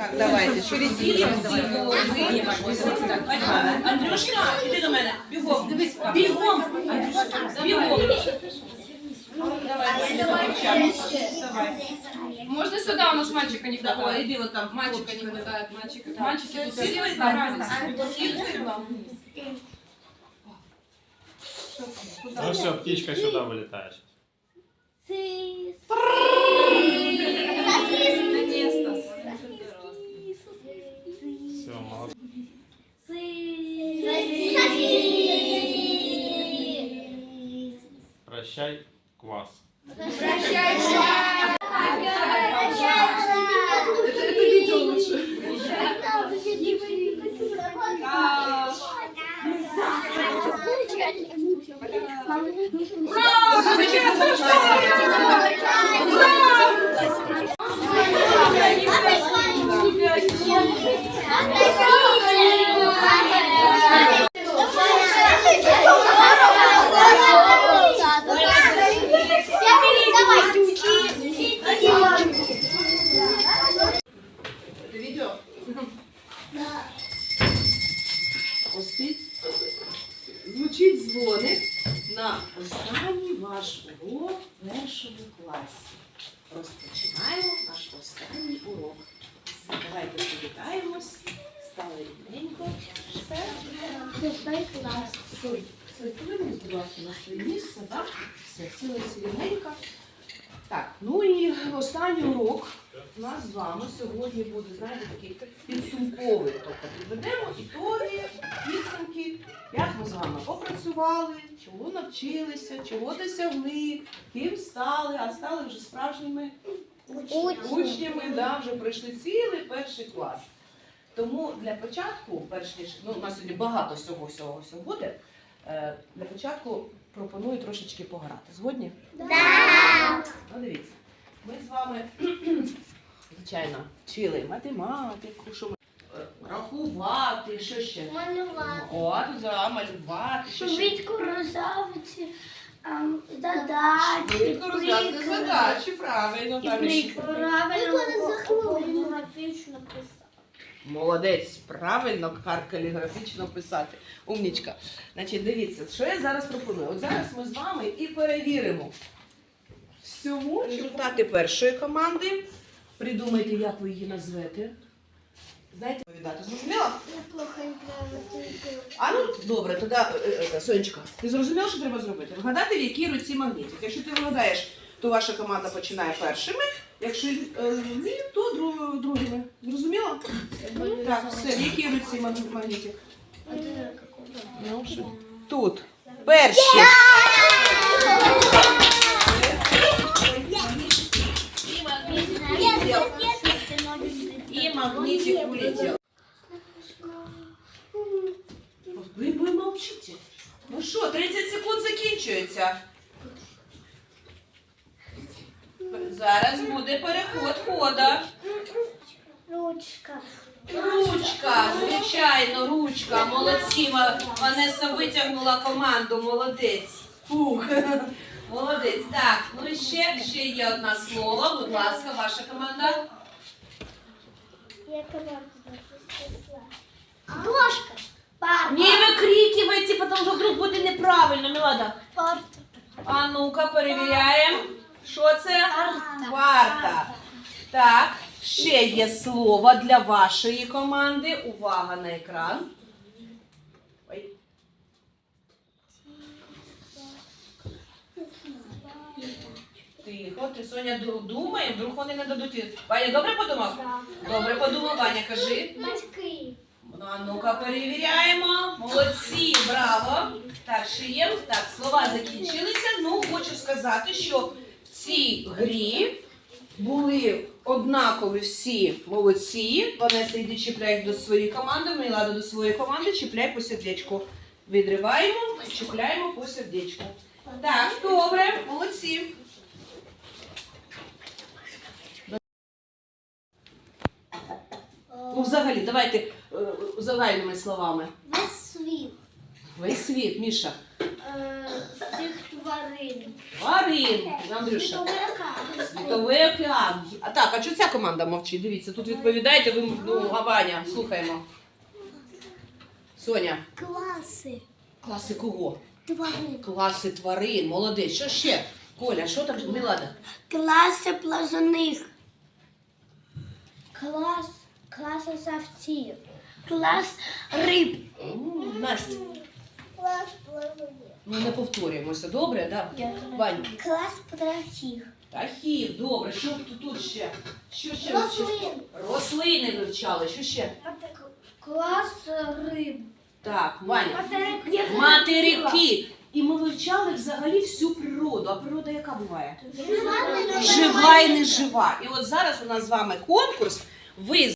Так, давайте, через Андрюшка, іди до мене. Бігом. Дивись, бігом. Бігом. Можно сюда, у нас мальчика не Давай, хватает. иди вот там. Мальчика не хватает, мальчика. Мальчики тут Сидіть, все старайтесь. Ну все, птичка сюда вылетает. Все, Прощай, квас. Это Ось звучить дзвоник на останній ваш урок в першому класі. Розпочинаємо наш останній урок. Давайте привітаємось. Стали рівненько. Все. Стой, стой, повернись, будь ласка, на своє місце, так? Все, сілися рівненько. Так, ну і останній урок у нас з вами сьогодні буде, знаєте, такий підсумковий. Тобто підведемо ітоги, підсумки, як ми з вами попрацювали, чого навчилися, чого досягли, ким стали, а стали вже справжніми учнями, да, вже пройшли цілий перший клас. Тому для початку, перш ніж ну, у нас сьогодні багато всього всього всього буде. е, Для початку пропоную трошечки пограти. Згодні? Ми з вами, звичайно, вчили математику, що ми е, рахувати, що ще? Малювати. От, да, малювати, що ще? Швидко ем, задачі. Швидко задачі, правильно. Там ще. правильно каліграфічно писати. Молодець, правильно каліграфічно писати. Умнічка. Значить, дивіться, що я зараз пропоную. От зараз ми з вами і перевіримо всьому результати першої команди. Придумайте, як ви її назвете. Знаєте, відповідати, зрозуміла? Я плохо інтерпретую. А ну добре, тоді, е, е, Сонечка, ти зрозуміла, що треба зробити? Вгадати, в якій руці магнітик. Якщо ти вгадаєш, то ваша команда починає першими. Якщо е, ні, то дру- другими. Зрозуміла? Так, все, в якій руці маг- магнітик? Ну. Тут. Перші. І магнітик улетів. Ви, ви мовчите. Ну що, 30 секунд закінчується. Зараз буде переход хода. Ручка. Ручка, звичайно, ручка. Молодці. Ванеса витягнула команду. Молодець. Фух. Молодець. Так, ну і ще, ще є одне слово. Будь ласка, ваша команда. Я Дошка. Папа. Не викрикивайте, потому что вдруг буде неправильно, Мілада. Парта. А ну-ка, перевіряємо. Що це? Парта. Так, ще є слово для вашої команди. Увага на екран. Тихо, ти Соня думає, вдруг вони не дадуть. Ваня, добре подумав? Добре подумав, Ваня, кажи. Батьки. Ну, а ну-ка перевіряємо. Молодці, браво. Так, шиєм. Так, слова закінчилися. Ну, хочу сказати, що в цій грі були однакові всі молодці. Ванеса, йди чіпляй до своєї команди, Мілада до своєї команди, чіпляй по сердечку. Відриваємо, чіпляємо по сердечку. Так, добре, молодці. Взагалі, давайте е, загальними словами. Весь світ. Весь світ, Міша. Е, Цих тварин. Тварин, Андрюша. Світовий океан. А так, а чого ця команда мовчить? Дивіться, тут відповідаєте, ви ну, Ваня, слухаємо. Соня, Класи. класи кого? Тварин. Класи тварин, молодець. Що ще? Коля, що там Мілада? Класи плазуних. Клас. Класи савців. Клас риб. Настя, Клас плазуних. ну не повторюємося, добре, да? Вань, Клас птахів. птахів, добре, що тут, тут ще? Що ще вивчали? Рослини вивчали, що ще? Клас риб. Так, Ваня. Материки. Материки. І ми вивчали взагалі всю природу. А природа яка буває? Жива і нежива. І от зараз у нас з вами конкурс. Ви